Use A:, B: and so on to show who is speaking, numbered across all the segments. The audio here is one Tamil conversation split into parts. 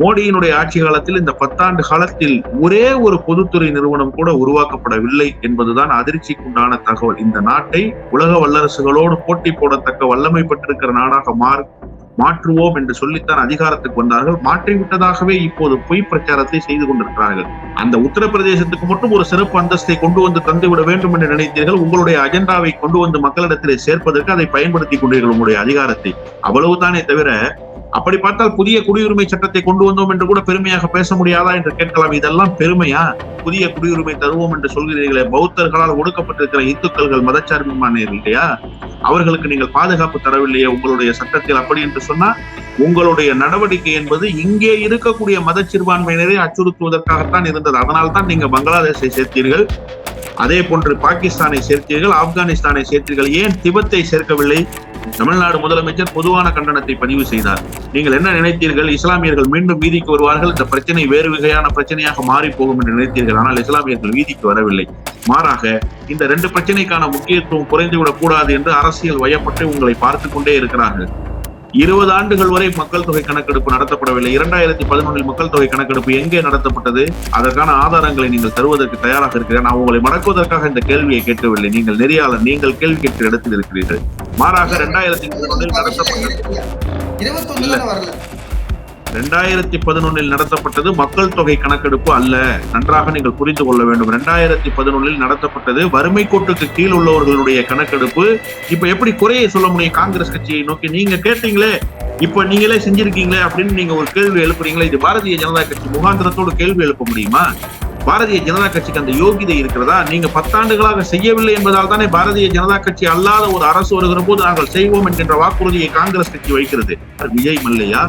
A: மோடியினுடைய ஆட்சி காலத்தில் இந்த பத்தாண்டு காலத்தில் ஒரே ஒரு பொதுத்துறை நிறுவனம் கூட உருவாக்கப்படவில்லை என்பதுதான் அதிர்ச்சிக்குண்டான தகவல். இந்த நாட்டை உலக வல்லரசுகளோடு போட்டி போடத்தக்க வல்லமை பெற்றிருக்கிற நாடாக மாறு மாற்றுவோம் என்று சொல்லித்தான் அதிகாரத்துக்கு வந்தார்கள். மாற்றிவிட்டதாகவே இப்போது பொய் பிரச்சாரத்தை செய்து கொண்டிருக்கிறார்கள். அந்த உத்தரப்பிரதேசத்துக்கு மட்டும் ஒரு சிறப்பு அந்தஸ்தை கொண்டு வந்து தந்துவிட வேண்டும் என்று நினைத்தீர்கள். உங்களுடைய அஜெண்டாவை கொண்டு வந்து மக்களிடத்திலே சேர்ப்பதற்கு அதை பயன்படுத்தி கொண்டீர்கள் உங்களுடைய அதிகாரத்தை. அவ்வளவுதானே தவிர அப்படி பார்த்தால் புதிய குடியுரிமை சட்டத்தை கொண்டு வந்தோம் என்று கூட பெருமையாக பேச முடியாதா என்று கேட்கலாம். இதெல்லாம் பெருமையா? புதிய குடியுரிமை தருவோம் என்று சொல்கிறீர்களே. பௌத்தர்களால் ஒடுக்கப்பட்டிருக்கிற இந்துக்கள்கள் மதச்சார்பின்மானர்கள் இல்லையா அவர்களுக்கு நீங்கள் பாதுகாப்பு தரவில்லையே உங்களுடைய சட்டத்தில் அப்படி என்று சொன்னா உங்களுடைய நடவடிக்கை என்பது இங்கே இருக்கக்கூடிய மத சிறுபான்மையினரை அச்சுறுத்துவதற்காகத்தான் இருந்தது. அதனால் தான் நீங்க பங்களாதேஷை சேர்த்தீர்கள். அதே போன்று பாகிஸ்தானை சேர்த்தீர்கள் ஆப்கானிஸ்தானை சேர்த்தீர்கள். ஏன் திபத்தை சேர்க்கவில்லை? தமிழ்நாடு முதலமைச்சர் பொதுவான கண்டனத்தை பதிவு செய்தார். நீங்கள் என்ன நினைத்தீர்கள்? இஸ்லாமியர்கள் மீண்டும் வீதிக்கு வருவார்கள். இந்த பிரச்சனை வேறு வகையான பிரச்சனையாக மாறி போகும் என்று நினைத்தீர்கள். ஆனால் இஸ்லாமியர்கள் வீதிக்கு வரவில்லை. மாறாக இந்த ரெண்டு பிரச்சனைக்கான முக்கியத்துவம் குறைந்துவிடக் கூடாது என்று அரசியல் வயப்பட்டு உங்களை பார்த்து கொண்டே இருக்கிறார்கள். இருபது ஆண்டுகள் வரை மக்கள் தொகை கணக்கெடுப்பு நடத்தப்படவில்லை. இரண்டாயிரத்தி பதினொன்றில் மக்கள் தொகை கணக்கெடுப்பு எங்கே நடத்தப்பட்டது? அதற்கான ஆதாரங்களை நீங்கள் தருவதற்கு தயாராக இருக்கிறேன். நான் உங்களை மடக்குவதற்காக இந்த கேள்வியை கேட்கவில்லை. நீங்கள் நெறியாளர் நீங்கள் கேள்வி கேட்கிற இடத்தில் இருக்கிறீர்கள். மாறாக இரண்டாயிரத்தி பதினொன்றில் நடத்தப்பட்டது ரெண்டாயிரத்தி பதினொன்னில் நடத்தப்பட்டது மக்கள் தொகை கணக்கெடுப்பு அல்ல. நன்றாக நீங்கள் புரிந்து கொள்ள வேண்டும். ரெண்டாயிரத்தி பதினொன்னில் நடத்தப்பட்டது வறுமை கோட்டுக்கு கீழ் உள்ளவர்களுடைய கணக்கெடுப்பு. இப்ப எப்படி குறையை சொல்ல முடியும்? காங்கிரஸ் கட்சியை நோக்கி நீங்க கேட்டீங்களே இப்ப நீங்களே செஞ்சிருக்கீங்களே அப்படின்னு நீங்க ஒரு கேள்வி எழுப்புறீங்களே இது பாரதிய ஜனதா கட்சி முகாந்திரத்தோடு கேள்வி எழுப்ப முடியுமா? பாரதிய ஜனதா கட்சிக்கு அந்த யோகிதை இருக்கிறதா? நீங்க பத்தாண்டுகளாக செய்யவில்லை என்பதால் தானே பாரதிய ஜனதா கட்சி அல்லாத ஒரு அரசு வருகிற போது நாங்கள் செய்வோம் என்கின்ற வாக்குறுதியை காங்கிரஸ் கட்சி வைக்கிறது. விஜய் மல்லையா?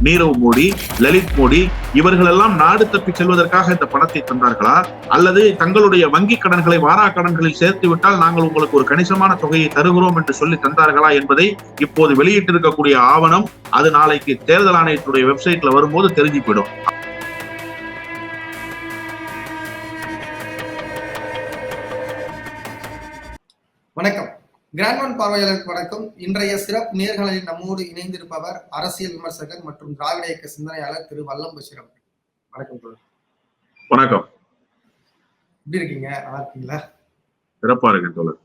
A: நீரவ் மோடி லலித் மோடி இவர்களெல்லாம் நாடு தப்பி செல்வதற்காக இந்த பணத்தை தந்தார்களா? அல்லது தங்களுடைய வங்கி கடன்களை வாரா கடன்களில் சேர்த்து விட்டால் நாங்கள் உங்களுக்கு ஒரு கணிசமான தொகையை தருகிறோம் என்று சொல்லி தந்தார்களா என்பதை இப்போது வெளியிட்டிருக்கக்கூடிய ஆவணம் அது நாளைக்கு தேர்தல் ஆணையத்துடைய வெப்சைட்ல வரும்போது தெரிஞ்சு போயிடும்
B: வணக்கம். கிராண்ட் ஒன் பார்வையாளருக்கு வணக்கம். இன்றைய சிறப்பு நேர்காணலில் நம்மோடு இணைந்திருப்பவர் அரசியல் விமர்சகர் மற்றும் திராவிட இயக்க சிந்தனையாளர் திரு வல்லம் பஷீர் அவர்கள் வணக்கம்.
A: வணக்கம்.
B: எப்படி இருக்கீங்க? நல்லா இருக்கீங்களா?
A: சிறப்பா இருக்கு தோழர்.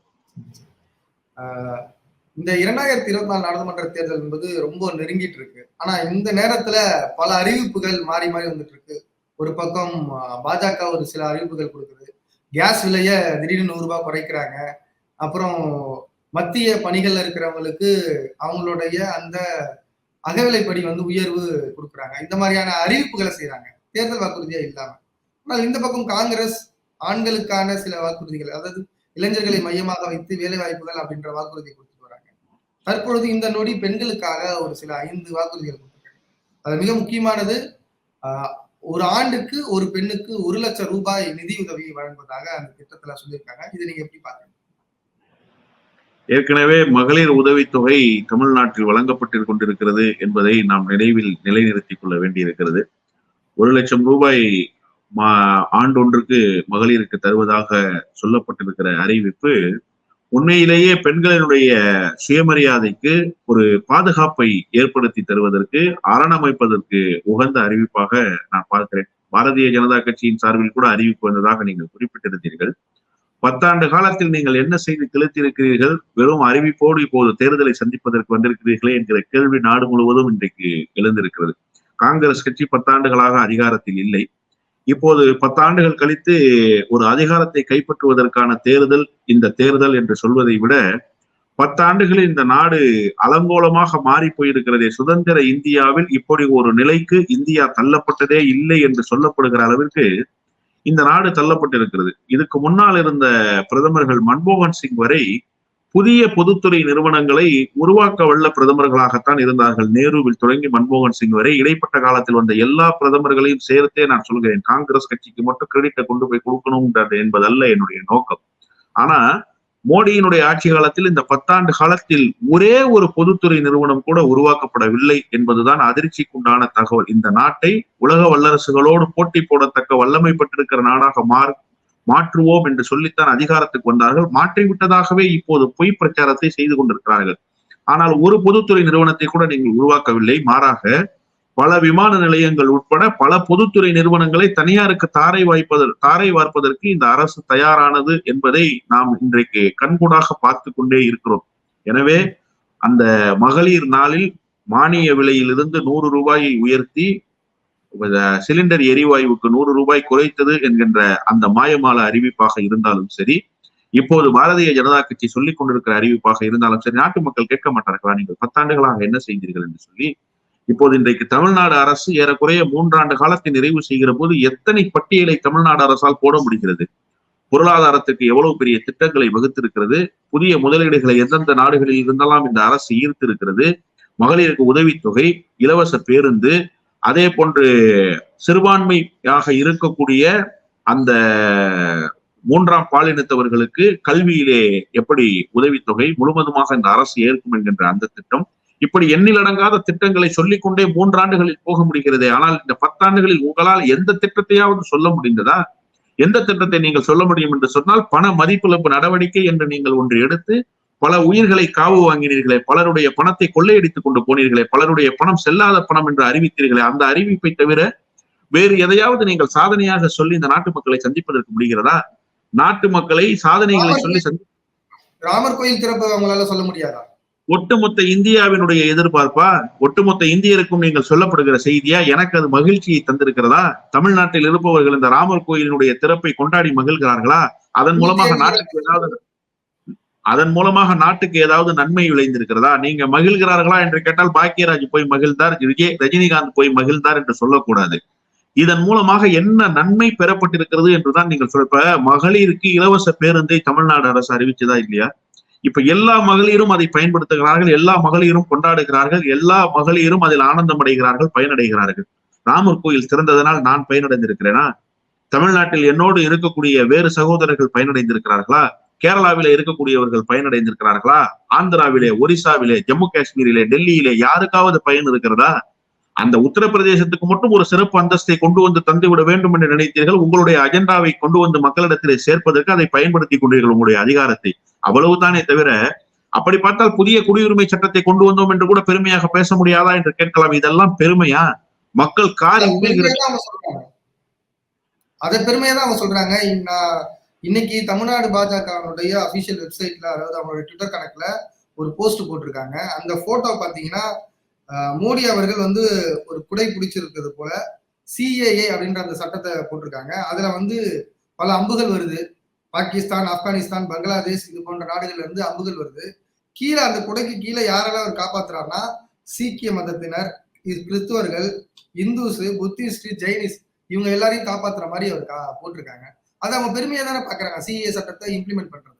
B: ஆஹ் இந்த இரண்டாயிரத்தி இருபத்தி நாலு நாடாளுமன்ற தேர்தல் என்பது ரொம்ப நெருங்கிட்டு இருக்கு. ஆனா இந்த நேரத்துல பல அறிவிப்புகள் மாறி மாறி வந்துட்டு இருக்கு. ஒரு பக்கம் பாஜக ஒரு சில அறிவிப்புகள் கொடுக்குது. கேஸ் விலைய திடீர்னு நூறு ரூபாய் குறைக்கிறாங்க. அப்புறம் மத்திய பணிகள்ல இருக்கிறவங்களுக்கு அவங்களுடைய அந்த அகவிலைப்படி வந்து உயர்வு கொடுக்குறாங்க. இந்த மாதிரியான அறிவிப்புகளை செய்யறாங்க தேர்தல் வாக்குறுதியா இல்லாம. ஆனால் இந்த பக்கம் காங்கிரஸ் ஆண்களுக்கான சில வாக்குறுதிகள் அதாவது இளைஞர்களை மையமாக வைத்து வேலை வாய்ப்புகள் அப்படின்ற வாக்குறுதி கொடுத்துட்டு வராங்க. தற்பொழுது இந்த நொடி பெண்களுக்காக ஒரு சில ஐந்து வாக்குறுதிகள் கொடுத்துருக்காங்க. அது மிக முக்கியமானது. ஆஹ், ஒரு ஆண்டுக்கு ஒரு பெண்ணுக்கு ஒரு லட்சம் ரூபாய் நிதி உதவி வழங்குவதாக அந்த திட்டத்துல சொல்லியிருக்காங்க. இதை நீங்க எப்படி பாக்குறீங்க
A: ஏற்கனவே மகளிர் உதவித்தொகை தமிழ்நாட்டில் வழங்கப்பட்டு கொண்டிருக்கிறது என்பதை நாம் நினைவில் நிலைநிறுத்திக் கொள்ள வேண்டியிருக்கிறது. ஒரு லட்சம் ரூபாய் மா- ஆண்டொன்றுக்கு மகளிருக்கு தருவதாக சொல்லப்பட்டிருக்கிற அறிவிப்பு உண்மையிலேயே பெண்களினுடைய சுயமரியாதைக்கு ஒரு பாதுகாப்பை ஏற்படுத்தி தருவதற்கு அரணமைப்பதற்கு உகந்த அறிவிப்பாக நான் பார்க்கிறேன். பாரதிய ஜனதா கட்சியின் சார்பில் கூட அறிவிப்பு வந்ததாக நீங்கள் குறிப்பிட்டிருந்தீர்கள். பத்தாண்டு காலத்தில் நீங்கள் என்ன செய்து கிழித்திருக்கிறீர்கள் வெறும் அறிவிப்போடு இப்போது தேர்தலை சந்திப்பதற்கு வந்திருக்கிறீர்களே என்கிற கேள்வி நாடு முழுவதும் இன்றைக்கு எழுந்திருக்கிறது. காங்கிரஸ் கட்சி பத்தாண்டுகளாக அதிகாரத்தில் இல்லை. இப்போது பத்தாண்டுகள் கழித்து ஒரு அதிகாரத்தை கைப்பற்றுவதற்கான தேர்தல் இந்த தேர்தல் என்று சொல்வதை விட பத்தாண்டுகளில் இந்த நாடு அலங்கோலமாக மாறி போயிருக்கிறதே. சுதந்திர இந்தியாவில் இப்படி ஒரு நிலைக்கு இந்தியா தள்ளப்பட்டதே இல்லை என்று சொல்லப்படுகிற அளவிற்கு இந்த நாடு தள்ளப்பட்டிருக்கிறது. இதுக்கு முன்னால் இருந்த பிரதமர்கள் மன்மோகன் சிங் வரை புதிய பொதுத்துறை நிறுவனங்களை உருவாக்க வல்ல பிரதமர்களாகத்தான் இருந்தார்கள். நேருவில் தொடங்கி மன்மோகன் சிங் வரை இடைப்பட்ட காலத்தில் வந்த எல்லா பிரதமர்களையும் சேர்த்தே நான் சொல்கிறேன். காங்கிரஸ் கட்சிக்கு மட்டும் கிரெடிட்டை கொண்டு போய் கொடுக்கணும் என்பதல்ல என்னுடைய நோக்கம். ஆனா மோடியினுடைய ஆட்சி காலத்தில் இந்த பத்தாண்டு காலத்தில் ஒரே ஒரு பொதுத்துறை நிறுவனம் கூட உருவாக்கப்படவில்லை என்பதுதான் அதிர்ச்சிக்குண்டான தகவல். இந்த நாட்டை உலக வல்லரசுகளோடு போட்டி போடத்தக்க வல்லமை பெற்றிருக்கிற நாடாக மாறு மாற்றுவோம் என்று சொல்லித்தான் அதிகாரத்துக்கு வந்தார்கள். மாற்றிவிட்டதாகவே இப்போது பொய் பிரச்சாரத்தை செய்து கொண்டிருக்கிறார்கள். ஆனால் ஒரு பொதுத்துறை நிறுவனத்தை கூட நீங்கள் உருவாக்கவில்லை. மாறாக பல விமான நிலையங்கள் உட்பட பல பொதுத்துறை நிறுவனங்களை தனியாருக்கு தாரை வாய்ப்பதற்கு தாரை வார்ப்பதற்கு இந்த அரசு தயாரானது என்பதை நாம் இன்றைக்கு கண்கூடாக பார்த்து கொண்டே இருக்கிறோம். எனவே அந்த மகளிர் நாளில் மானிய விலையிலிருந்து நூறு ரூபாயை உயர்த்தி சிலிண்டர் எரிவாயுவுக்கு நூறு ரூபாய் குறைத்தது என்கின்ற அந்த மாயமால அறிவிப்பாக இருந்தாலும் சரி இப்போது பாரதிய ஜனதா கட்சி சொல்லிக் கொண்டிருக்கிற அறிவிப்பாக இருந்தாலும் சரி நாட்டு மக்கள் கேட்க மாட்டார்களா? நீங்கள் பத்தாண்டுகளாக என்ன செய்தீர்கள் என்று சொல்லி இப்போது இன்றைக்கு தமிழ்நாடு அரசு ஏறக்குறைய மூன்றாண்டு காலத்தை நிறைவு செய்கிற போது எத்தனை பட்டியலை தமிழ்நாடு அரசால் போட முடிகிறது? பொருளாதாரத்துக்கு எவ்வளவு பெரிய திட்டங்களை வகுத்திருக்கிறது? புதிய முதலீடுகளை எந்தெந்த நாடுகளில் இருந்தெல்லாம் இந்த அரசு ஈர்த்திருக்கிறது? மகளிருக்கு உதவித்தொகை இலவச பேருந்து அதே போன்று சிறுபான்மையாக இருக்கக்கூடிய அந்த மூன்றாம் பாலினத்தவர்களுக்கு கல்வியிலே எப்படி உதவித்தொகை முழுவதுமாக இந்த அரசு ஏற்கும் என்கின்ற அந்த திட்டம் இப்படி எண்ணிலடங்காத திட்டங்களை சொல்லிக்கொண்டே மூன்றாண்டுகளில் போக முடிகிறதே. ஆனால் இந்த பத்தாண்டுகளில் உங்களால் எந்த திட்டத்தையாவது சொல்ல முடிந்ததா? எந்த திட்டத்தை நீங்கள் சொல்ல முடியும் என்று சொன்னால் பண மதிப்பிழப்பு நடவடிக்கை என்று நீங்கள் ஒன்று எடுத்து பல உயிர்களை காவு வாங்கினீர்களே பலருடைய பணத்தை கொள்ளையடித்துக் கொண்டு போனீர்களே பலருடைய பணம் செல்லாத பணம் என்று அறிவித்தீர்களே அந்த அறிவிப்பை தவிர வேறு எதையாவது நீங்கள் சாதனையாக சொல்லி இந்த நாட்டு மக்களை சந்திப்பதற்கு முடிகிறதா? நாட்டு மக்களை சாதனைகளை சொல்லி சந்தி
B: ராமர் கோயில் திறப்பு அவங்களால சொல்ல முடியாதா?
A: ஒட்டுமொத்த இந்தியாவினுடைய எதிர்பார்ப்பா? ஒட்டுமொத்த இந்தியருக்கும் நீங்கள் சொல்லப்படுகிற செய்தியா? எனக்கு அது மகிழ்ச்சியை தந்திருக்கிறதா? தமிழ்நாட்டில் இருப்பவர்கள் இந்த ராமர் கோயிலினுடைய திறப்பை கொண்டாடி மகிழ்கிறார்களா? அதன் மூலமாக நாட்டுக்கு ஏதாவது அதன் மூலமாக நாட்டுக்கு ஏதாவது நன்மை விளைந்திருக்கிறதா? நீங்க மகிழ்கிறார்களா என்று கேட்டால் பாக்கியராஜ் போய் மகிழ்ந்தார் விஜய் ரஜினிகாந்த் போய் மகிழ்ந்தார் என்று சொல்லக்கூடாது. இதன் மூலமாக என்ன நன்மை பெறப்பட்டிருக்கிறது என்றுதான் நீங்கள் சொல்ல மகளிருக்கு இலவச பேருந்தை தமிழ்நாடு அரசு அறிவிச்சதா இல்லையா? இப்ப எல்லா மகளிரும் அதை பயன்படுத்துகிறார்கள் எல்லா மகளிரும் கொண்டாடுகிறார்கள் எல்லா மகளிரும் அதில் ஆனந்தம் அடைகிறார்கள் பயனடைகிறார்கள். ராமர் கோயில் திறந்ததனால் நான் பயனடைந்திருக்கிறேனா? தமிழ்நாட்டில் என்னோடு இருக்கக்கூடிய வேறு சகோதரர்கள் பயனடைந்திருக்கிறார்களா? கேரளாவில இருக்கக்கூடியவர்கள் பயனடைந்திருக்கிறார்களா? ஆந்திராவிலே ஒரிசாவிலே ஜம்மு காஷ்மீரிலே டெல்லியிலே யாருக்காவது பயன் இருக்கிறதா? அந்த உத்தரப்பிரதேசத்துக்கு மட்டும் ஒரு சிறப்பு அந்தஸ்தை கொண்டு வந்து தந்துவிட வேண்டும் என்று நினைத்தீர்கள். உங்களுடைய அஜெண்டாவை கொண்டு வந்து மக்களிடத்திலே சேர்ப்பதற்கு அதை பயன்படுத்தி கொண்டீர்கள் உங்களுடைய அதிகாரத்தை. அவ்வளவுதானே தவிர அப்படி பார்த்தால் புதிய குடியுரிமை சட்டத்தை கொண்டு வந்தோம் என்று கூட பெருமையாக பேச முடியாதா என்று கேட்கலாம். இதெல்லாம் பெருமையா? மக்கள் காரி
B: அதை பெருமையா தான் அவங்க சொல்றாங்க. இன்னைக்கு தமிழ்நாடு பாஜகவுடைய அபிஷியல் வெப்சைட்ல அதாவது அவங்களுடைய ட்விட்டர் கணக்குல ஒரு போஸ்ட் போட்டிருக்காங்க. அந்த போட்டோ பாத்தீங்கன்னா மோடி அவர்கள் வந்து ஒரு குடை பிடிச்சிருக்கிறது போல சிஏஏ அப்படின்ற அந்த சட்டத்தை போட்டிருக்காங்க. அதுல வந்து பல அம்புகள் வருது. பாகிஸ்தான் ஆப்கானிஸ்தான் பங்களாதேஷ் இது போன்ற நாடுகள்ல இருந்து அம்புகள் வருது. கீழே அந்த குடைக்கு கீழே யாரெல்லாம் அவர் காப்பாத்துறாருன்னா சீக்கிய மதத்தினர் கிறிஸ்துவர்கள் இந்துஸ் புத்திஸ்ட் ஜெயினிஸ் இவங்க எல்லாரையும் காப்பாத்துற மாதிரி அவர் போட்டிருக்காங்க. அதை அவங்க பெருமையா தானே பாக்குறாங்க. சிஏ சட்டத்தை இம்ப்ளிமெண்ட் பண்றது.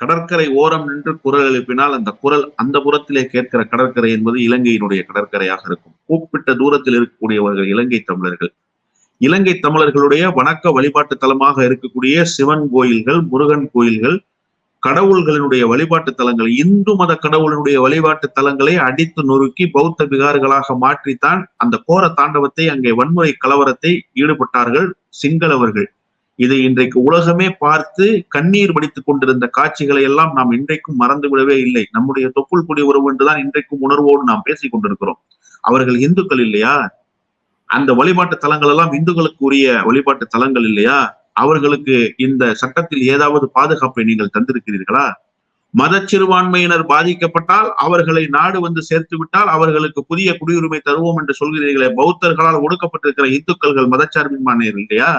A: கடற்கரை ஓரம் நின்று குரல் எழுப்பினால் அந்த குரல் அந்த புறத்திலே கேட்கிற கடற்கரை என்பது இலங்கையினுடைய கடற்கரையாக இருக்கும். கூப்பிட்ட தூரத்தில் இருக்கக்கூடியவர்கள் இலங்கை தமிழர்கள். இலங்கை தமிழர்களுடைய வணக்க வழிபாட்டு தலமாக இருக்கக்கூடிய சிவன் கோயில்கள் முருகன் கோயில்கள் கடவுள்களினுடைய வழிபாட்டு தலங்கள் இந்து மத கடவுளினுடைய வழிபாட்டு தலங்களை அடித்து நொறுக்கி பௌத்த விகார்களாக மாற்றித்தான் அந்த கோர தாண்டவத்தை அங்கே வன்முறை கலவரத்தை ஈடுபட்டார்கள் சிங்களவர்கள். இதை இன்றைக்கு உலகமே பார்த்து கண்ணீர் வடித்துக் கொண்டிருந்த காட்சிகளை எல்லாம் நாம் இன்றைக்கும் மறந்து விடவே இல்லை. நம்முடைய தொப்புள் குடி உறவு என்றுதான் இன்றைக்கும் உணர்வோடு நாம் பேசிக் கொண்டிருக்கிறோம். அவர்கள் இந்துக்கள் இல்லையா? அந்த வழிபாட்டு தலங்கள் எல்லாம் இந்துக்களுக்கு உரிய வழிபாட்டு தலங்கள் இல்லையா? அவர்களுக்கு இந்த சட்டத்தில் ஏதாவது பாதுகாப்பை நீங்கள் தந்திருக்கிறீர்களா? மத சிறுபான்மையினர் பாதிக்கப்பட்டால் அவர்களை நாடு வந்து சேர்த்து விட்டால் அவர்களுக்கு புதிய குடியுரிமை தருவோம் என்று சொல்கிறீர்களே பௌத்தர்களால் ஒடுக்கப்பட்டிருக்கிற இந்துக்கள்கள் மதச்சார்பின்மானியர் இல்லையா?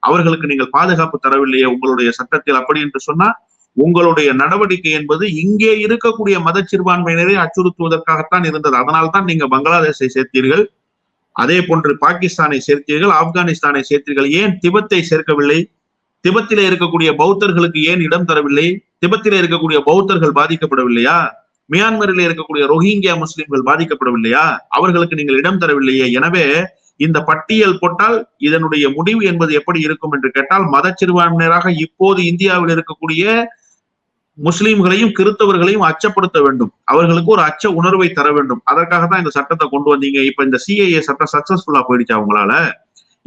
A: அவர்களுக்கு நீங்கள் பாதுகாப்பு தரவில்லையே உங்களுடைய சட்டத்தில் அப்படி என்று சொன்னா உங்களுடைய நடவடிக்கை என்பது இங்கே இருக்கக்கூடிய மத சிறுபான்மையினரை அச்சுறுத்துவதற்காகத்தான் இருந்தது. அதனால்தான் நீங்க பங்களாதேஷை சேர்த்தீர்கள். அதே போன்று பாகிஸ்தானை சேர்த்தீர்கள் ஆப்கானிஸ்தானை சேர்த்தீர்கள். ஏன் திபத்தை சேர்க்கவில்லை? திபத்திலே இருக்கக்கூடிய பௌத்தர்களுக்கு ஏன் இடம் தரவில்லை? திபத்திலே இருக்கக்கூடிய பௌத்தர்கள் பாதிக்கப்படவில்லையா? மியான்மரில் இருக்கக்கூடிய ரோஹிங்கியா முஸ்லிம்கள் பாதிக்கப்படவில்லையா? அவர்களுக்கு நீங்கள் இடம் தரவில்லையே. எனவே இந்த பட்டியல் போட்டால் இதனுடைய முடிவு என்பது எப்படி இருக்கும் என்று கேட்டால் மத சிறுபான்மையினராக இப்போது இந்தியாவில் இருக்கக்கூடிய முஸ்லீம்களையும் கிறிஸ்தவர்களையும் அச்சப்படுத்த வேண்டும். அவர்களுக்கு ஒரு அச்ச உணர்வை தர வேண்டும். அதற்காக தான் இந்த சட்டத்தை கொண்டு வந்தீங்க. இப்ப இந்த சிஐஏ சட்டம் சக்சஸ்ஃபுல்லா போயிடுச்சு அவங்களால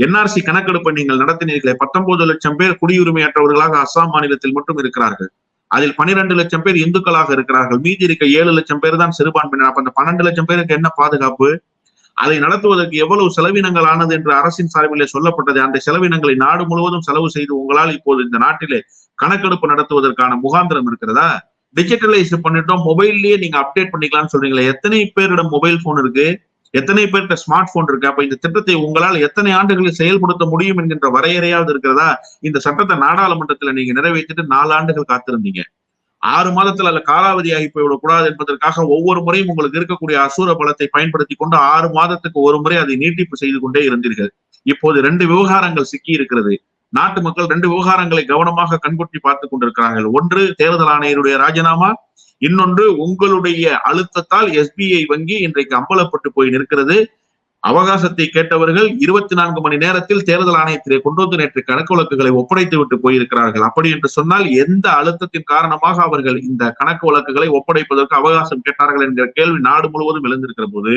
A: என்ஆர்சி கணக்கெடுப்பை நீங்கள் நடத்தினீர்களே. பத்தொன்பது லட்சம் பேர் குடியுரிமையற்றவர்களாக அஸ்ஸாம் மாநிலத்தில் மட்டும் இருக்கிறார்கள். அதில் பனிரெண்டு லட்சம் பேர் இந்துக்களாக இருக்கிறார்கள். மீதி இருக்க ஏழு லட்சம் பேர் தான் சிறுபான்மையினர். அப்ப அந்த பன்னெண்டு லட்சம் பேருக்கு என்ன பாதுகாப்பு? அதை நடத்துவதற்கு எவ்வளவு செலவினங்கள் ஆனது என்று அரசின் சார்பிலே சொல்லப்பட்டது. அந்த செலவினங்களை நாடு முழுவதும் செலவு செய்து உங்களால் இப்போது இந்த நாட்டிலே கணக்கெடுப்பு நடத்துவதற்கான முகாந்திரம் இருக்கிறதா? டிஜிட்டலைஸ் பண்ணிட்டோம். மொபைல்லயே நீங்க அப்டேட் பண்ணிக்கலாம்னு சொல்றீங்களா. எத்தனை பேரிடம் மொபைல் போன் இருக்கு? எத்தனை பேர்கிட்ட ஸ்மார்ட் போன் இருக்கு? அப்ப இந்த திட்டத்தை உங்களால் எத்தனை ஆண்டுகளில் செயல்படுத்த முடியும் என்கின்ற வரையறையாவது இருக்கிறதா? இந்த சட்டத்தை நாடாளுமன்றத்துல நீங்க நிறைவேற்றிட்டு நாலு ஆண்டுகள் காத்திருந்தீங்க. ஆறு மாதத்துல அல்ல காலாவதி ஆகி போய்விடக்கூடாது என்பதற்காக ஒவ்வொரு முறையும் உங்களுக்கு இருக்கக்கூடிய அசூர பலத்தை பயன்படுத்தி கொண்டு ஆறு மாதத்துக்கு ஒரு முறை அதை நீட்டிப்பு செய்து கொண்டே இருந்தீர்கள். இப்போது ரெண்டு விவகாரங்கள் சிக்கி இருக்கிறது. நாட்டு மக்கள் ரெண்டு விவகாரங்களை கவனமாக கண்கொட்டி பார்த்துக் கொண்டிருக்கிறார்கள். ஒன்று தேர்தல் ஆணையருடைய ராஜினாமா. இன்னொன்று உங்களுடைய அழுத்தத்தால் எஸ்பிஐ வங்கி இன்றைக்கு அம்பலப்பட்டு போய் நிற்கிறது. அவகாசத்தை கேட்டவர்கள் இருபத்தி நான்கு மணி நேரத்தில் தேர்தல் ஆணையத்திலே கொண்டு வந்து நேற்று கணக்கு வழக்குகளை ஒப்படைத்து விட்டு போயிருக்கிறார்கள். அப்படி என்று சொன்னால் எந்த அழுத்தத்தின் காரணமாக அவர்கள் இந்த கணக்கு வழக்குகளை ஒப்படைப்பதற்கு அவகாசம் கேட்டார்கள் என்கிற கேள்வி நாடு முழுவதும் எழுந்திருக்கிற போது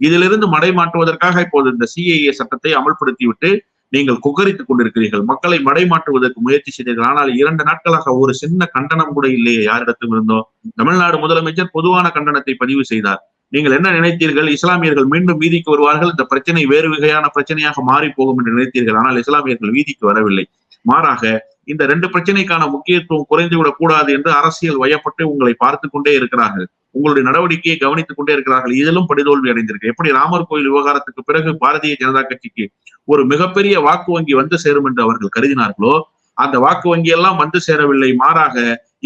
A: இதிலிருந்து மடைமாற்றுவதற்காக இப்போது இந்த சிஏஏ சட்டத்தை அமல்படுத்திவிட்டு நீங்கள் குகரித்துக் கொண்டிருக்கிறீர்கள். மக்களை மடைமாற்றுவதற்கு முயற்சி செய்தீர்கள். ஆனால் இரண்டு நாட்களாக ஒரு சின்ன கண்டனம் கூட இல்லையே. யாரிடத்தும் இருந்தோ? தமிழ்நாடு முதலமைச்சர் பொதுவான கண்டனத்தை பதிவு செய்தார். நீங்கள் என்ன நினைத்தீர்கள்? இஸ்லாமியர்கள் மீண்டும் வீதிக்கு வருவார்கள். இந்த பிரச்சனை வேறு வகையான பிரச்சனையாக மாறி போகும் என்று நினைத்தீர்கள். ஆனால் இஸ்லாமியர்கள் வீதிக்கு வரவில்லை. மாறாக இந்த ரெண்டு பிரச்சனைக்கான முக்கியத்துவம் குறைந்துவிடக் கூடாது என்று அரசியல் வயப்பட்டு உங்களை பார்த்து கொண்டே இருக்கிறார்கள். உங்களுடைய நடவடிக்கையை கவனித்துக் கொண்டே இருக்கிறார்கள். இதிலும் படுதோல்வி அடைந்திருக்கு. எப்படி ராமர் கோயில் விவகாரத்துக்கு பிறகு பாரதிய ஜனதா கட்சிக்கு ஒரு மிகப்பெரிய வாக்கு வங்கி வந்து சேரும் என்று அவர்கள் கருதினார்களோ அந்த வாக்கு வங்கி எல்லாம் வந்து சேரவில்லை. மாறாக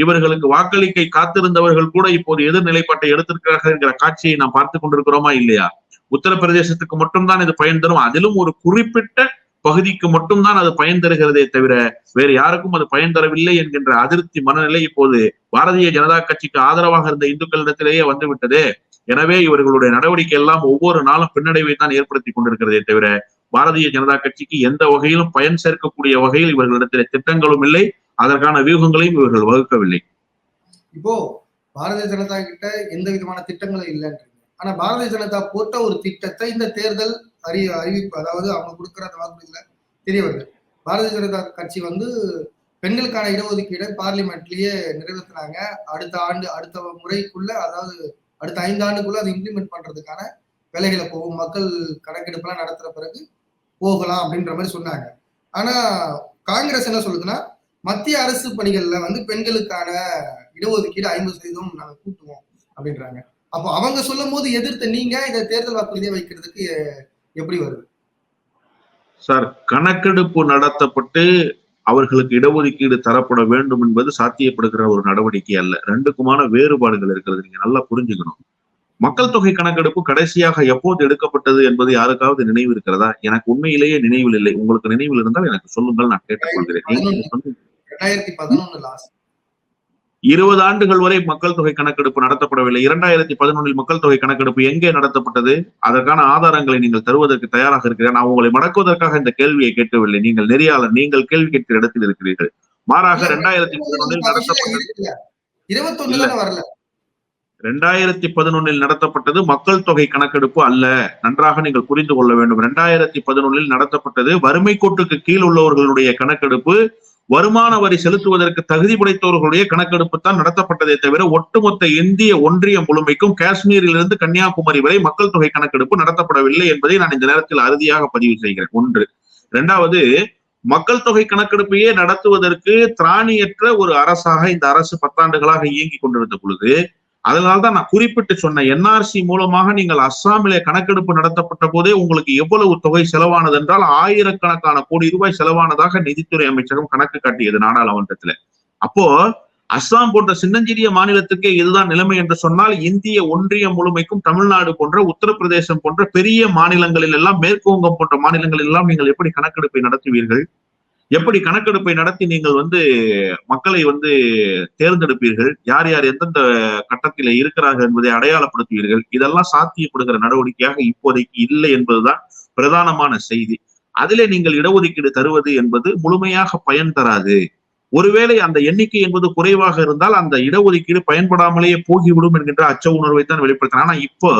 A: இவர்களுக்கு வாக்களிக்கை காத்திருந்தவர்கள் கூட இப்போது எதிர்நிலைப்பட்ட எடுத்திருக்கிறார்கள் என்கிற காட்சியை நாம் பார்த்து கொண்டிருக்கிறோமா இல்லையா? உத்தரப்பிரதேசத்துக்கு மட்டும்தான் இது பயன் தரும். அதிலும் ஒரு குறிப்பிட்ட பகுதிக்கு மட்டும்தான் அது பயன் தருகிறதே தவிர வேறு யாருக்கும் அது பயன் தரவில்லை என்கின்ற அதிருப்தி மனநிலை இப்போது பாரதிய ஜனதா கட்சிக்கு ஆதரவாக இருந்த இந்துக்களிடத்திலேயே வந்துவிட்டது. எனவே இவர்களுடைய நடவடிக்கை எல்லாம் ஒவ்வொரு நாளும் பின்னடைவை தான் ஏற்படுத்தி கொண்டிருக்கிறதே தவிர பாரதிய ஜனதா கட்சிக்கு எந்த வகையிலும் பயன் சேர்க்கக்கூடிய வகையில் இவர்களிடத்தில் திட்டங்களும் இல்லை. அதற்கான வியூகங்களையும் இவர்கள் வகுக்கவில்லை.
B: இப்போ பாரதிய ஜனதா கிட்ட எந்த விதமான திட்டங்களும் இல்லைன்றீங்க. ஆனா பாரதிய ஜனதா போட்ட ஒரு திட்டத்தை இந்த தேர்தல் அறி அறிவிப்பு அதாவது அவங்க கொடுக்குற அந்த வாக்குறுதியில தெரிய வருது. பாரதிய ஜனதா கட்சி வந்து பெண்களுக்கான இடஒதுக்கீடை பார்லிமெண்ட்லயே நிறைவேற்றினாங்க அடுத்த ஆண்டு அடுத்த முறைக்குள்ள அதாவது அடுத்த ஐந்து ஆண்டுக்குள்ள அதை இம்ப்ளிமெண்ட் பண்றதுக்கான வேலைகளை போகும். மக்கள் கணக்கெடுப்பெல்லாம் நடத்துற பிறகு போகலாம் அப்படின்ற மாதிரி சொன்னாங்க. ஆனா காங்கிரஸ் என்ன சொல்லுதுன்னா மத்திய அரசு பணிகள்ல வந்து பெண்களுக்கான இடஒதுக்கீடு ஐம்பது சதவீதம் நாங்க கூட்டுவோம் அப்படின்றாங்க. அப்போ அவங்க சொல்லும் போது எதிர்த்த நீங்க இதை தேர்தல் வாக்குறுதியை வைக்கிறதுக்கு எப்படி வருது?
A: சார் கணக்கெடுப்பு நடத்தப்பட்டு அவர்களுக்கு இடஒதுக்கீடு தரப்பட வேண்டும் என்பது சாத்தியப்படுகிற ஒரு நடவடிக்கை அல்ல. ரெண்டுக்குமான வேறுபாடுகள் இருக்கிறது. நீங்க நல்லா புரிஞ்சுக்கணும். மக்கள் தொகை கணக்கெடுப்பு கடைசியாக எப்போது எடுக்கப்பட்டது என்பது யாருக்காவது நினைவு இருக்கிறதா? எனக்கு உண்மையிலேயே நினைவில் இல்லை. உங்களுக்கு நினைவில் இருந்தால் எனக்கு சொல்லுங்கள். நான் கேட்டுக்கொள்கிறேன்.
B: ரெண்டாயிரத்தி பதினொன்னு லாஸ்ட்
A: இருபது ஆண்டுகள் வரை மக்கள் தொகை கணக்கெடுப்பு நடத்தப்படவில்லை. இரண்டாயிரத்தி பதினொன்றில் மக்கள் தொகை கணக்கெடுப்பு எங்கே நடத்தப்பட்டது? அதற்கான ஆதாரங்களை நீங்கள் தருவதற்கு தயாராக இருக்கிறேன் நான் உங்களை மடக்குவதற்காக இந்த கேள்வியை கேட்கவில்லை. நீங்கள் நெறியாளர் நீங்கள் கேள்வி கேட்கிற இடத்தில் இருக்கிறீர்கள். மாறாக இரண்டாயிரத்தி பதினொன்றில் நடத்தப்பட்டது ரெண்டாயிரத்தி பதினொன்னில் நடத்தப்பட்டது மக்கள் தொகை கணக்கெடுப்பு அல்ல. நன்றாக நீங்கள் புரிந்து கொள்ள வேண்டும். ரெண்டாயிரத்தி பதினொன்னில் நடத்தப்பட்டது வறுமை கோட்டுக்கு கீழ் உள்ளவர்களுடைய கணக்கெடுப்பு வருமான வரி செலுத்துவதற்கு தகுதி படைத்தவர்களுடைய கணக்கெடுப்பு தான் நடத்தப்பட்டதே தவிர ஒட்டுமொத்த இந்திய ஒன்றியம் முழுமைக்கும் காஷ்மீரிலிருந்து கன்னியாகுமரி வரை மக்கள் தொகை கணக்கெடுப்பு நடத்தப்படவில்லை என்பதை நான் இந்த நேரத்தில் அறுதியாக பதிவு செய்கிறேன். ஒன்று. இரண்டாவது மக்கள் தொகை கணக்கெடுப்பையே நடத்துவதற்கு திராணியற்ற ஒரு அரசாக இந்த அரசு பத்தாண்டுகளாக இயங்கிக் கொண்டிருந்த பொழுது அதனால்தான் நான் குறிப்பிட்டு சொன்ன என்ஆர்சி மூலமாக நீங்கள் அஸ்ஸாமிலே கணக்கெடுப்பு நடத்தப்பட்ட போதே உங்களுக்கு எவ்வளவு தொகை செலவானது என்றால் ஆயிரக்கணக்கான கோடி ரூபாய் செலவானதாக நிதித்துறை அமைச்சகம் கணக்கு காட்டியது நாடாளுமன்றத்துல அப்போ அஸ்ஸாம் போன்ற சின்னஞ்சிறிய மாநிலத்துக்கே இதுதான் நிலைமை என்று சொன்னால் இந்திய ஒன்றியம் முழுமைக்கும் தமிழ்நாடு போன்ற உத்தரப்பிரதேசம் போன்ற பெரிய மாநிலங்களில் எல்லாம் மேற்கு வங்கம் போன்ற மாநிலங்களில் எல்லாம் நீங்கள் எப்படி கணக்கெடுப்பை நடத்துவீர்கள்? எப்படி கணக்கெடுப்பை நடத்தி நீங்கள் வந்து மக்களை வந்து தேர்ந்தெடுப்பீர்கள்? யார் யார் எந்தெந்த கட்டத்தில் இருக்கிறார்கள் என்பதை அடையாளப்படுத்துவீர்கள்? இதெல்லாம் சாத்தியப்படுகிற நடவடிக்கையாக இப்போதைக்கு இல்லை என்பதுதான் பிரதானமான செய்தி. அதிலே நீங்கள் இடஒதுக்கீடு தருவது என்பது முழுமையாக பயன் தராது. ஒருவேளை அந்த எண்ணிக்கை என்பது குறைவாக இருந்தால் அந்த இடஒதுக்கீடு பயன்படாமலேயே போகிவிடும் என்கின்ற அச்ச உணர்வை தான் வெளிப்படுத்தினார் ஆனா இப்போ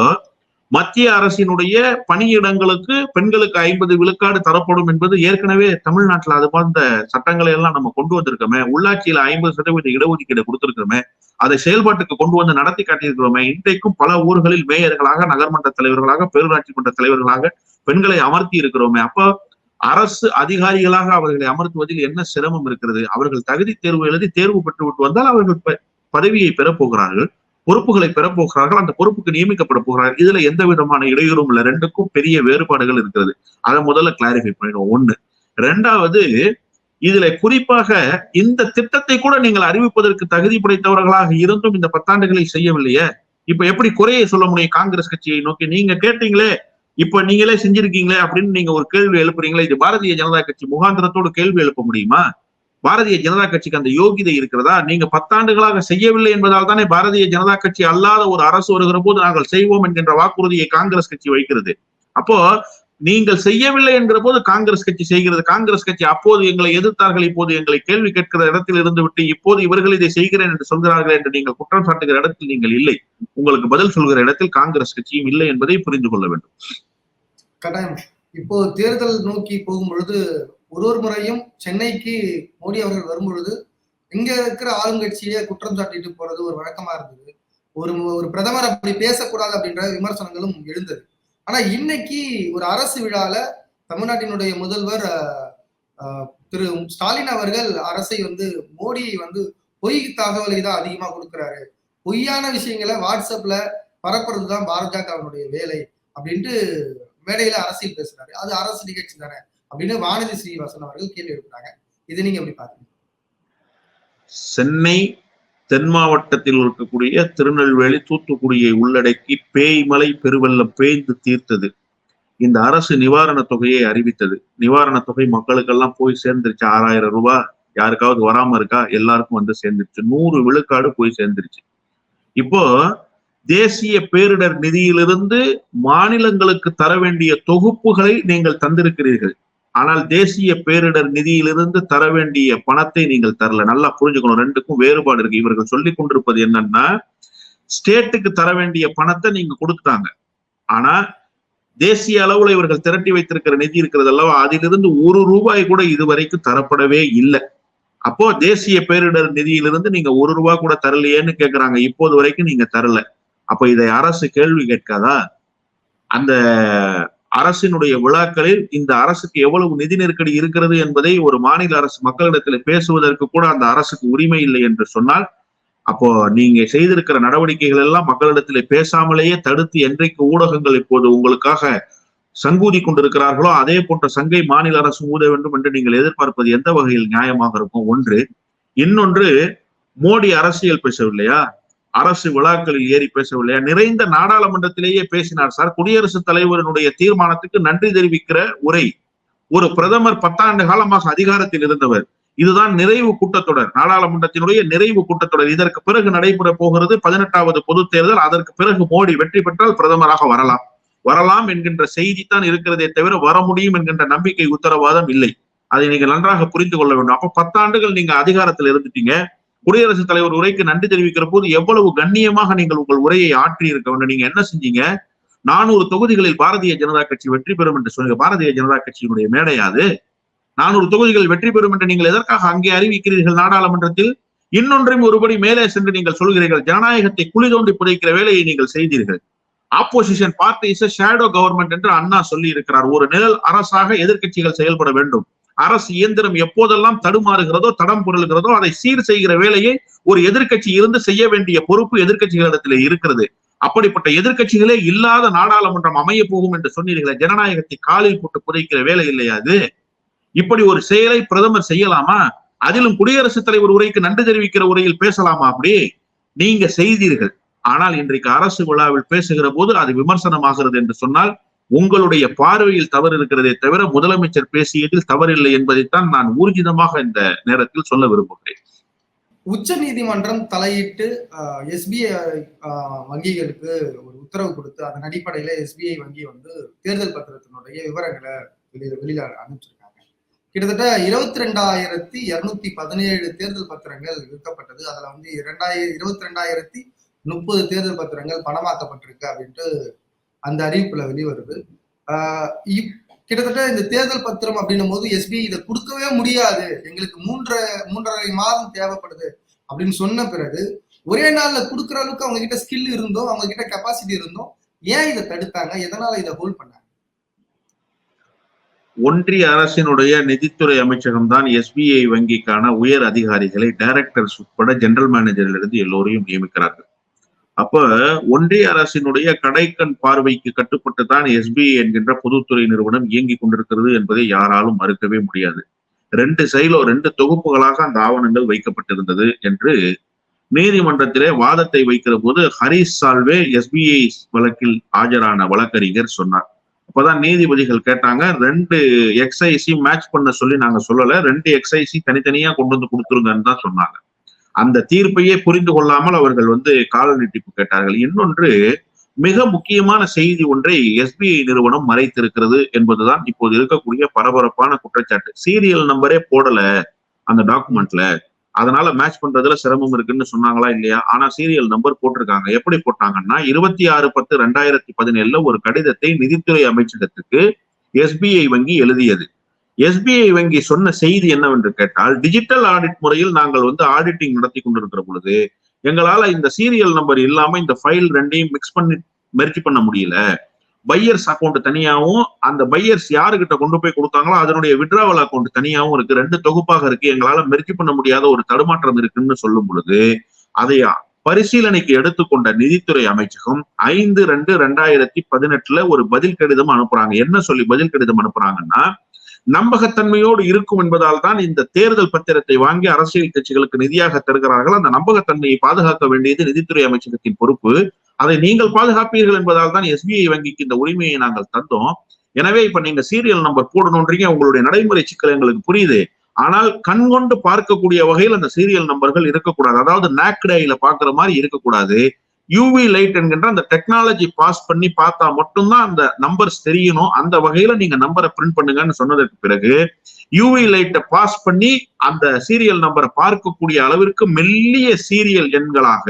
A: மத்திய அரசினுடைய பணியிடங்களுக்கு பெண்களுக்கு ஐம்பது விழுக்காடு தரப்படும் என்பது ஏற்கனவே தமிழ்நாட்டில் அது போன்ற சட்டங்களை எல்லாம் நம்ம கொண்டு வந்திருக்கோமே. உள்ளாட்சியில ஐம்பது சதவீத இடஒதுக்கீடு கொடுத்துருக்கோமே அதை செயல்பாட்டுக்கு கொண்டு வந்து நடத்தி காட்டியிருக்கிறோமே. இன்றைக்கும் பல ஊர்களில் மேயர்களாக நகர்மன்ற தலைவர்களாக பேரூராட்சி மன்ற தலைவர்களாக பெண்களை அமர்த்தி இருக்கிறோமே. அப்போ அரசு அதிகாரிகளாக அவர்களை அமர்த்துவதில் என்ன சிரமம் இருக்கிறது? அவர்கள் தகுதி தேர்வு எழுதி தேர்வு பெற்று விட்டு வந்தால் அவர்கள் ப- பதவியை பெறப்போகிறார்கள் பொறுப்புகளை பெறப்போகிறார்கள் அந்த பொறுப்புக்கு நியமிக்கப்பட போகிறார்கள். இதுல எந்த விதமான இடையூறும் இல்லை. ரெண்டுக்கும் பெரிய வேறுபாடுகள் இருக்கிறது. அதை முதல்ல கிளாரிஃபை பண்ணிடுவோம். ஒண்ணு. ரெண்டாவது இதுல குறிப்பாக இந்த திட்டத்தை கூட நீங்கள் அறிவிப்பதற்கு தகுதி படைத்தவர்களாக இருந்தும் இந்த பத்தாண்டுகளை செய்யவில்லையே. இப்ப எப்படி குறையை சொல்ல முடியும்? காங்கிரஸ் கட்சியை நோக்கி நீங்க கேட்டீங்களே இப்ப நீங்களே செஞ்சிருக்கீங்களே அப்படின்னு நீங்க ஒரு கேள்வி எழுப்புறீங்களே இது பாரதிய ஜனதா கட்சி முகாந்திரத்தோடு கேள்வி எழுப்ப முடியுமா? பாரதிய ஜனதா கட்சிக்கு அந்த யோகிதை இருக்கிறதா? நீங்க பத்தாண்டுகளாக செய்யவில்லை என்பதால் தானே பாரதிய ஜனதா கட்சி அல்லாத ஒரு அரசு வருகிற போது நாங்கள் செய்வோம் என்கின்ற வாக்குறுதியை காங்கிரஸ் கட்சி வைக்கிறது. அப்போ நீங்கள் செய்யவில்லை என்கிற போது காங்கிரஸ் கட்சி செய்கிறது. காங்கிரஸ் கட்சி அப்போது எங்களை எதிர்த்தார்கள் இப்போது எங்களை கேள்வி கேட்கிற இடத்தில் இருந்து விட்டு இப்போது இவர்கள் இதை செய்கிறேன் என்று சொல்கிறார்கள் என்று நீங்கள் குற்றம் சாட்டுகிற இடத்தில் நீங்கள் இல்லை. உங்களுக்கு பதில் சொல்கிற இடத்தில் காங்கிரஸ் கட்சியும் இல்லை என்பதை புரிந்து கொள்ள வேண்டும்.
B: கட்டாயம். இப்போ தேர்தல் நோக்கி போகும் பொழுது ஒரு ஒரு முறையும் சென்னைக்கு மோடி அவர்கள் வரும்பொழுது இங்க இருக்கிற ஆளுங்கட்சியே குற்றம் சாட்டிட்டு போறது ஒரு வழக்கமா இருந்தது. ஒரு ஒரு பிரதமர் அப்படி பேசக்கூடாது அப்படின்ற விமர்சனங்களும் எழுந்தது. ஆனா இன்னைக்கு ஒரு அரசு விழால தமிழ்நாட்டினுடைய முதல்வர் திரு ஸ்டாலின் அவர்கள் அரசை வந்து மோடியை வந்து பொய் தகவலை தான் அதிகமா கொடுக்குறாரு. பொய்யான விஷயங்களை வாட்ஸ்அப்ல பரப்புறதுதான் பாஜகவினுடைய வேலை அப்படின்ட்டு மேடையில அரசியல் பேசுறாரு. அது அரசு நிகழ்ச்சி தானே. அப்படின்னு வானதி ஸ்ரீவாசன் அவர்கள் கேள்வி எழுப்புறாங்க. இதை நீங்க எப்படி பாக்குறீங்க
A: சென்னை தென் மாவட்டத்தில் இருக்கக்கூடிய திருநெல்வேலி தூத்துக்குடியை உள்ளடக்கி பேய்மலை பெருவெள்ளம் பேய்ந்து தீர்த்தது. இந்த அரசு நிவாரண தொகையை அறிவித்தது. நிவாரண தொகை மக்களுக்கெல்லாம் போய் சேர்ந்துருச்சு. ஆறாயிரம் ரூபாய் யாருக்காவது வராம இருக்கா? எல்லாருக்கும் வந்து சேர்ந்துருச்சு. நூறு விழுக்காடு போய் சேர்ந்துருச்சு. இப்போ தேசிய பேரிடர் நிதியிலிருந்து மாநிலங்களுக்கு தர வேண்டிய தொகுப்புகளை நீங்கள் தந்திருக்கிறீர்கள். ஆனால் தேசிய பேரிடர் நிதியிலிருந்து தர வேண்டிய பணத்தை நீங்கள் தரல. நல்லா புரிஞ்சுக்கணும். ரெண்டுக்கும் வேறுபாடு இருக்கு. இவர்கள் சொல்லிக் கொண்டிருப்பது என்னன்னா ஸ்டேட்டுக்கு தர வேண்டிய பணத்தை நீங்க கொடுத்துட்டாங்க. ஆனா தேசிய அளவுல இவர்கள் திரட்டி வைத்திருக்கிற நிதி இருக்கிறது அல்லவா? அதிலிருந்து ஒரு ரூபாய் கூட இதுவரைக்கும் தரப்படவே இல்லை. அப்போ தேசிய பேரிடர் நிதியிலிருந்து நீங்க ஒரு ரூபாய் கூட தரலையேன்னு கேக்குறாங்க. இப்போது வரைக்கும் நீங்க தரல. அப்ப இதை அரசு கேள்வி கேட்காதா? அந்த அரசினுடைய விழாக்களில் இந்த அரசுக்கு எவ்வளவு நிதி நெருக்கடி இருக்கிறது என்பதை ஒரு மாநில அரசு மக்களிடத்தில் பேசுவதற்கு கூட அந்த அரசுக்கு உரிமை இல்லை என்று சொன்னால் அப்போ நீங்க செய்திருக்கிற நடவடிக்கைகள் எல்லாம் மக்களிடத்தில் பேசாமலேயே தடுத்து என்றைக்கு ஊடகங்கள் இப்போது உங்களுக்காக சங்கூதி கொண்டிருக்கிறார்களோ அதே போன்ற சங்கை மாநில அரசு ஊத வேண்டும் என்று நீங்கள் எதிர்பார்ப்பது எந்த வகையில் நியாயமாக இருக்கும்? ஒன்று. இன்னொன்று மோடி அரசியல் பேசவில்லையா? அரசு விழாக்களில் ஏறி பேசவில்லையா? நிறைந்த நாடாளுமன்றத்திலேயே பேசினார் சார். குடியரசுத் தலைவரினுடைய தீர்மானத்துக்கு நன்றி தெரிவிக்கிற உரை. ஒரு பிரதமர் பத்தாண்டு காலமாக அதிகாரத்தில் இருந்தவர். இதுதான் நிறைவு கூட்டத்தொடர். நாடாளுமன்றத்தினுடைய நிறைவு கூட்டத்தொடர். இதற்கு பிறகு நடைபெற போகிறது பதினெட்டாவது பொது தேர்தல். அதற்கு பிறகு மோடி வெற்றி பெற்றால் பிரதமராக வரலாம். வரலாம் என்கின்ற செய்தி தான் இருக்கிறதே தவிர வர முடியும் என்கின்ற நம்பிக்கை உத்தரவாதம் இல்லை. அதை நீங்கள் நன்றாக புரிந்து கொள்ள வேண்டும். அப்ப பத்தாண்டுகள் நீங்க அதிகாரத்தில் இருந்துட்டீங்க. குடியரசுத் தலைவர் உரைக்கு நன்றி தெரிவிக்கிற போது எவ்வளவு கண்ணியமாக நீங்கள் உங்கள் உரையை ஆற்றி இருக்க வேண்டும். நீங்க என்ன செஞ்சீங்க? நானூறு தொகுதிகளில் பாரதிய ஜனதா கட்சி வெற்றி பெறும் என்று சொன்னீங்க. பாரதிய ஜனதா கட்சியினுடைய மேடையாது நானூறு தொகுதிகள் வெற்றி பெறும் என்று நீங்கள் எதற்காக அங்கே அறிவிக்கிறீர்கள் நாடாளுமன்றத்தில்? இன்னொன்றையும் ஒருபடி மேலே சென்று நீங்கள் சொல்கிறீர்கள் ஜனநாயகத்தை குழி தோண்டி புதைக்கிற வேலையை நீங்கள் செய்தீர்கள். Opposition party is shadow government என்று அண்ணா சொல்லி இருக்கிறார் ஒரு நிழல் அரசாக எதிர்க்கட்சிகள் செயல்பட வேண்டும். அரசு இயந்திரம் எப்போதெல்லாம் தடுமாறுகிறதோ தடம் பொருள்கிறதோ அதை சீர் செய்கிற வேலையை ஒரு எதிர்க்கட்சி இருந்து செய்ய வேண்டிய பொறுப்பு எதிர்க்கட்சிகளிடத்திலே இருக்கிறது. அப்படிப்பட்ட எதிர்க்கட்சிகளே இல்லாத நாடாளுமன்றம் அமைய போகும் என்று சொன்னீர்களே ஜனநாயகத்தை காலில் போட்டு புதைக்கிற வேலை இல்லையா அது? இப்படி ஒரு செயலை பிரதமர் செய்யலாமா? அதிலும் குடியரசுத் தலைவர் உரைக்கு நன்றி தெரிவிக்கிற உரையில் பேசலாமா அப்படி? நீங்க செய்தீர்கள். ஆனால் இன்றைக்கு அரசு விழாவில் பேசுகிற போது அது விமர்சனமாகிறது என்று சொன்னால் உங்களுடைய பார்வையில் தவறு இருக்கிறதே தவிர முதலமைச்சர் பேசியதில் தவறில்லை என்பதைத்தான் நான் ஊர்ஜிதமாக இந்த நேரத்தில் சொல்ல விரும்புகிறேன்.
B: உச்ச நீதிமன்றம் தலையிட்டு எஸ்பிஐ வங்கிகளுக்கு ஒரு உத்தரவு கொடுத்து அதன் அடிப்படையில எஸ்பிஐ வங்கி வந்து தேர்தல் பத்திரத்தினுடைய விவரங்களை வெளியில வெளியில அனுப்பிச்சிருக்காங்க. கிட்டத்தட்ட இருபத்தி ரெண்டாயிரத்தி இருநூத்தி பதினேழு தேர்தல் பத்திரங்கள் விற்கப்பட்டது. அதுல வந்து இரண்டாயிரம் இருபத்தி ரெண்டாயிரத்தி முப்பது தேர்தல் பத்திரங்கள் பணமாக்கப்பட்டிருக்கு அப்படின்ட்டு அந்த அறிவிப்புல வெளிவருது. ஆஹ் இப்- கிட்டத்தட்ட இந்த தேர்தல் பத்திரம் அப்படின்னும் போது எஸ்பி இதை கொடுக்கவே முடியாது. எங்களுக்கு மூன்றரை மூன்றரை மாதம் தேவைப்படுது அப்படின்னு சொன்ன பிறகு ஒரே நாள்ல கொடுக்குற அளவுக்கு அவங்க கிட்ட ஸ்கில் இருந்தோம் அவங்க கிட்ட கெப்பாசிட்டி இருந்தோம் ஏன் இதை தடுத்தாங்க? எதனால இதை ஹோல்ட் பண்ணாங்க?
A: ஒன்றிய அரசினுடைய நிதித்துறை அமைச்சகம் தான் எஸ்பிஐ வங்கிக்கான உயர் அதிகாரிகளை டைரக்டர்ஸ் உட்பட ஜெனரல் மேனேஜரிலிருந்து எல்லோரையும் நியமிக்கிறார்கள். அப்ப ஒன்றிய அரசினுடைய கடைக்கண் பார்வைக்கு கட்டுப்பட்டு தான் எஸ்பிஐ என்கின்ற பொதுத்துறை நிறுவனம் இயங்கிக் கொண்டிருக்கிறது என்பதை யாராலும் மறுக்கவே முடியாது. ரெண்டு சைலோ ரெண்டு தொகுப்புகளாக அந்த ஆவணங்கள் வைக்கப்பட்டிருந்தது என்று நீதிமன்றத்திலே வாதத்தை வைக்கிற போது ஹரீஷ் சால்வே எஸ்பிஐ வழக்கில் ஆஜரான வழக்கறிஞர் சொன்னார். அப்பதான் நீதிபதிகள் கேட்டாங்க ரெண்டு எக்ஸ்ஐசி மேட்ச் பண்ண சொல்லி நாங்க சொல்லல ரெண்டு எக்ஸ்ஐசி தனித்தனியா கொண்டு வந்து கொடுத்துருங்கன்னு தான் சொன்னாங்க. அந்த தீர்ப்பையே புரிந்து கொள்ளாமல் அவர்கள் வந்து கால நீட்டிப்பு கேட்டார்கள். இன்னொன்று மிக முக்கியமான செய்தி ஒன்றை எஸ்பிஐ நிறுவனம் மறைத்திருக்கிறது என்பதுதான் இப்போது இருக்கக்கூடிய பரபரப்பான குற்றச்சாட்டு. சீரியல் நம்பரே போடல அந்த டாக்குமெண்ட்ல. அதனால மேட்ச் பண்றதுல சிரமம் இருக்குன்னு சொன்னாங்களா இல்லையா? ஆனா சீரியல் நம்பர் போட்டிருக்காங்க. எப்படி போட்டாங்கன்னா இருபத்தி ஆறு பத்து ரெண்டாயிரத்தி பதினேழுல ஒரு கடிதத்தை நிதித்துறை அமைச்சகத்துக்கு எஸ்பிஐ வங்கி எழுதியது. எஸ்பிஐ வங்கி சொன்ன செய்தி என்னவென்று கேட்டால் டிஜிட்டல் ஆடிட் முறையில் நாங்கள் வந்து ஆடிட்டிங் நடத்தி கொண்டிருக்கிற பொழுது எங்களால இந்த சீரியல் நம்பர் இல்லாம இந்த ஃபைல் ரெண்டையும் மிக்ஸ் பண்ணி மெர்ஜி பண்ண முடியல. பையர்ஸ் அக்கௌண்ட் தனியாகவும் அந்த பையர்ஸ் யாருகிட்ட கொண்டு போய் கொடுத்தாங்களோ அதனுடைய விட்ராவல் அக்கௌண்ட் தனியாகவும் இருக்கு. ரெண்டு தொகுப்பாக இருக்கு. எங்களால மெர்ஜி பண்ண முடியாத ஒரு தடுமாற்றம் இருக்குன்னு சொல்லும் பொழுது அதை பரிசீலனைக்கு எடுத்துக்கொண்ட நிதித்துறை அமைச்சகம் ஐந்து ரெண்டு ரெண்டாயிரத்தி பதினெட்டுல ஒரு பதில் கடிதம் அனுப்புறாங்க. என்ன சொல்லி பதில் கடிதம் அனுப்புறாங்கன்னா நம்பகத்தன்மையோடு இருக்கும் என்பதால் தான் இந்த தேர்தல் பத்திரத்தை வாங்கி அரசியல் கட்சிகளுக்கு நிதியாக தருகிறார்கள். அந்த நம்பகத்தன்மையை பாதுகாக்க வேண்டியது நிதித்துறை அமைச்சகத்தின் பொறுப்பு. அதை நீங்கள் பாதுகாப்பீர்கள் என்பதால் தான் எஸ்பிஐ வங்கிக்கு இந்த உரிமையை நாங்கள் தந்தோம். எனவே இப்ப நீங்க சீரியல் நம்பர் போடணுன்றீங்க உங்களுடைய நடைமுறை சிக்கல் எங்களுக்கு புரியுது. ஆனால் கண் கொண்டு பார்க்கக்கூடிய வகையில் அந்த சீரியல் நம்பர்கள் இருக்கக்கூடாது. அதாவது நாக்டைல பாக்குற மாதிரி இருக்கக்கூடாது. யூவி லைட் என்கின்ற அந்த டெக்னாலஜி பாஸ் பண்ணி பார்த்தா மட்டும்தான் அந்த நம்பர்ஸ் தெரியணும். அந்த வகையில நீங்க நம்பரை பிரிண்ட் பண்ணுங்கன்னு சொன்னதற்கு பிறகு யூவி லைட்டை பாஸ் பண்ணி அந்த சீரியல் நம்பரை பார்க்கக்கூடிய அளவிற்கு மெல்லிய சீரியல் எண்களாக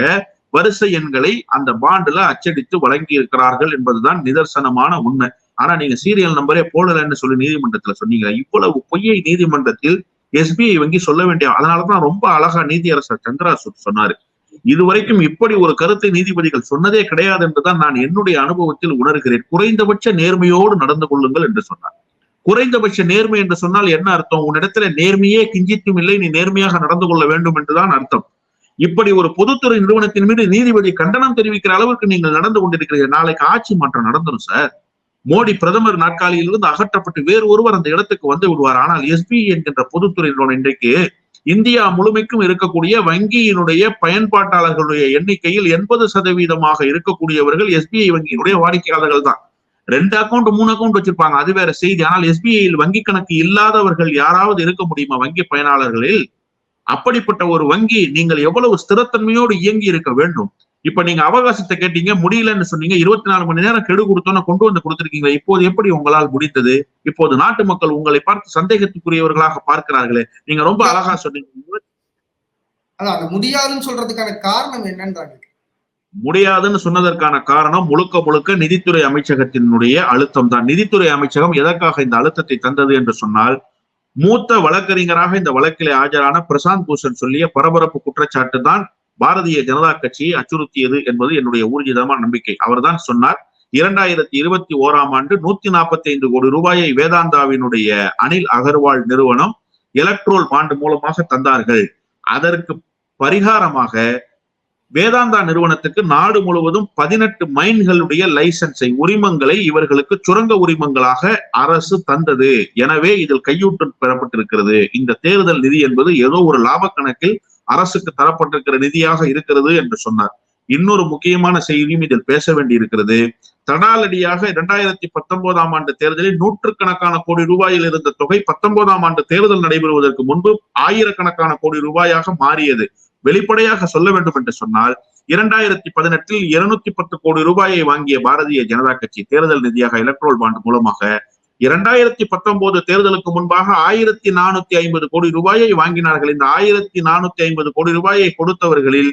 A: வரிசை எண்களை அந்த பாண்டுல அச்சடித்து வழங்கி இருக்கிறார்கள் என்பதுதான் நிதர்சனமான உண்மை. ஆனா நீங்க சீரியல் நம்பரே போடலன்னு சொல்லி நீதிமன்றத்துல சொன்னீங்க இவ்வளவு பொய்யை நீதிமன்றத்தில் எஸ்பிஐ வங்கி சொல்ல வேண்டிய அதனாலதான் ரொம்ப அழகா நீதியரசர் சந்திரா சொன்னாரு. இதுவரைக்கும் இப்படி ஒரு கருத்தை நீதிபதிகள் சொன்னதே கிடையாது என்றுதான் நான் என்னுடைய அனுபவத்தில் உணர்கிறேன். குறைந்தபட்ச நேர்மையோடு நடந்து கொள்ளுங்கள் என்று சொன்னார். குறைந்தபட்ச நேர்மை என்று சொன்னால் என்ன அர்த்தம்? உன்னிடத்துல நேர்மையே கிஞ்சித்தும் இல்லை நீ நேர்மையாக நடந்து கொள்ள வேண்டும் என்றுதான் அர்த்தம். இப்படி ஒரு பொதுத்துறை நிறுவனத்தின் மீது நீதிபதி கண்டனம் தெரிவிக்கிற அளவுக்கு நீங்கள் நடந்து கொண்டிருக்கிறீர்கள். நாளைக்கு ஆட்சி மாற்றம் நடந்துடும் சார். மோடி பிரதமர் நாற்காலியிலிருந்து அகற்றப்பட்டு வேறு ஒருவர் அந்த இடத்துக்கு வந்து விடுவார். ஆனால் எஸ்பிஐ என்கின்ற பொதுத்துறை நிறுவனம் இன்றைக்கு இந்தியா முழுமைக்கும் இருக்கக்கூடிய வங்கியினுடைய பயன்பாட்டாளர்களுடைய எண்ணிக்கையில் எண்பது சதவீதமாக இருக்கக்கூடியவர்கள் எஸ்பிஐ வங்கியினுடைய வாடிக்கையாளர்கள் தான். ரெண்டு அக்கௌண்ட் மூணு அக்கௌண்ட் வச்சிருப்பாங்க. அது வேற செய்தி. ஆனால் எஸ்பிஐயில் வங்கி கணக்கு இல்லாதவர்கள் யாராவது இருக்க முடியுமா வங்கி பயனாளர்களில்? அப்படிப்பட்ட ஒரு வங்கி நீங்கள் எவ்வளவு ஸ்திரத்தன்மையோடு இயங்கி இருக்க வேண்டும்? இப்ப நீங்க அவகாசத்தை கேட்டீங்க முடியலன்னு சொன்னீங்க இருபத்தி நாலு மணி நேரம் கெடு கொடுத்தோன்னு கொண்டு வந்து கொடுத்திருக்கீங்க இப்போது எப்படி உங்களால் முடித்தது இப்போது நாட்டு மக்கள் உங்களை பார்த்து சந்தேகத்துக்குரியவர்களாக பார்க்கிறார்களே நீங்க ரொம்ப அழகா சொன்னீங்க.
B: அது முடியாதுன்னு சொல்றதுக்கான காரணம் கேக்குறேன்.
A: முடியாதுன்னு சொன்னதற்கான காரணம் முழுக்க முழுக்க நிதித்துறை அமைச்சகத்தினுடைய அழுத்தம் தான். நிதித்துறை அமைச்சகம் எதற்காக இந்த அழுத்தத்தை தந்தது என்று சொன்னால் மூத்த வழக்கறிஞராக இந்த வழக்கிலே ஆஜரான பிரசாந்த் பூஷன் சொல்லிய பரபரப்பு குற்றச்சாட்டு தான் பாரதிய ஜனதா கட்சியை அச்சுறுத்தியது என்பது என்னுடைய ஊர்ஜிதமான நம்பிக்கை. அவர்தான் சொன்னார் இரண்டாயிரத்தி இருபத்தி ஓராம் ஆண்டு நூத்தி நாற்பத்தி ஐந்து கோடி ரூபாயை வேதாந்தாவினுடைய அனில் அகர்வால் நிறுவனம் எலக்ட்ரோல் பாண்டு மூலமாக தந்தார்கள். அதற்கு பரிகாரமாக வேதாந்தா நிறுவனத்துக்கு நாடு முழுவதும் பதினெட்டு மைன்களுடைய லைசன்ஸை உரிமங்களை இவர்களுக்கு சுரங்க உரிமங்களாக அரசு தந்தது. எனவே இதில் கையூட்டு பெறப்பட்டிருக்கிறது. இந்த தேர்தல் நிதி என்பது ஏதோ ஒரு லாப கணக்கில் அரசுக்கு தரப்பட்டிருக்கிற நிதியாக இருக்கிறது என்று சொன்னார். இன்னொரு முக்கியமான செய்தியும் இதில் பேச வேண்டி இருக்கிறது தடாலடியாக இரண்டாயிரத்தி பத்தொன்பதாம் ஆண்டு தேர்தலில் நூற்றுக்கணக்கான கோடி ரூபாயில் இருந்த தொகை பத்தொன்பதாம் ஆண்டு தேர்தல் நடைபெறுவதற்கு முன்பு ஆயிரக்கணக்கான கோடி ரூபாயாக மாறியது. வெளிப்படையாக சொல்ல வேண்டும் என்று சொன்னால் இரண்டாயிரத்தி பதினெட்டில் இருநூத்தி பத்து கோடி ரூபாயை வாங்கிய பாரதிய ஜனதா கட்சி தேர்தல் நிதியாக எலக்ட்ரோல் பாண்ட் மூலமாக இரண்டாயிரத்தி பத்தொன்பது தேர்தலுக்கு முன்பாக ஆயிரத்தி நானூத்தி ஐம்பது கோடி ரூபாயை வாங்கினார்கள். இந்த ஆயிரத்தி நானூத்தி ஐம்பது கோடி ரூபாயை கொடுத்தவர்களில்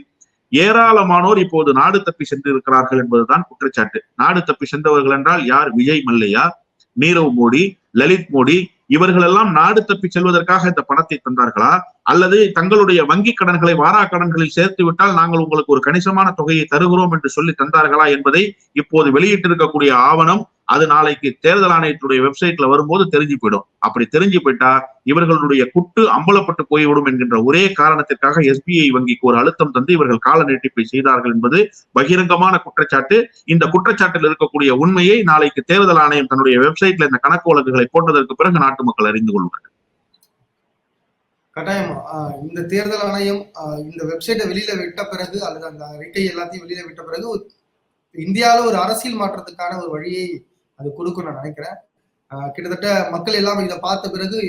A: ஏராளமானோர் இப்போது நாடு தப்பி சென்றிருக்கிறார்கள் என்பதுதான் குற்றச்சாட்டு. நாடு தப்பி சென்றவர்கள் என்றால் யார்? விஜய் மல்லையா? நீரவ் மோடி? லலித் மோடி? இவர்களெல்லாம் நாடு தப்பி செல்வதற்காக இந்த பணத்தை தந்தார்களா? அல்லது தங்களுடைய வங்கி கடன்களை வாரா கடன்களில் சேர்த்து விட்டால் நாங்கள் உங்களுக்கு ஒரு கணிசமான தொகையை தருகிறோம் என்று சொல்லி தந்தார்களா என்பதை இப்போது வெளியிட்டிருக்கக்கூடிய ஆவணம் அது நாளைக்கு தேர்தல் ஆணையத்துடைய வெப்சைட்ல வரும்போது தெரிஞ்சு போயிடும். அப்படி தெரிஞ்சு போயிட்டா இவர்களுடைய குட்டு அம்பலப்பட்டு போய்விடும் என்கின்ற ஒரே காரணத்திற்காக எஸ்பிஐ வங்கிக்கு ஒரு அழுத்தம் தந்து இவர்கள் கால நீட்டிப்பை செய்தார்கள் என்பது பகிரங்கமான குற்றச்சாட்டு. இந்த குற்றச்சாட்டில் இருக்கக்கூடிய உண்மையை நாளைக்கு தேர்தல் ஆணையம் தன்னுடைய வெப்சைட்ல இந்த கணக்கு வழக்குகளை போட்டதற்கு பிறகு நாட்டு மக்கள் அறிந்து கொள்வார்கள்.
B: கட்டாயம்? ஆஹ் இந்த தேர்தல் ஆணையம் ஆஹ் இந்த வெப்சைட்டை வெளியில விட்ட பிறகு அல்லது அந்த அறிக்கை எல்லாத்தையும் வெளியில விட்ட பிறகு ஒரு- ஒரு அரசியல் மாற்றத்துக்கான ஒரு வழியை அது கொடுக்கும் நான் நினைக்கிறேன். கிட்டத்தட்ட மக்கள் எல்லாம் இதை பார்த்த பிறகு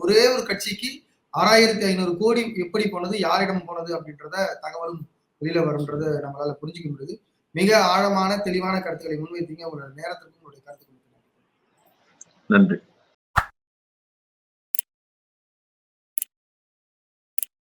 B: ஒரே ஒரு கட்சிக்கு ஆறாயிரத்தி ஐநூறு கோடி எப்படி போனது யாரிடம் போனது அப்படின்றத தகவலும் வெளியில வரும்ன்றது நம்மளால புரிஞ்சுக்க முடியுது. மிக ஆழமான தெளிவான கருத்துக்களை முன்வைத்தீங்க. உங்களோட நேரத்திற்கும் உங்களுடைய கருத்து
A: நன்றி.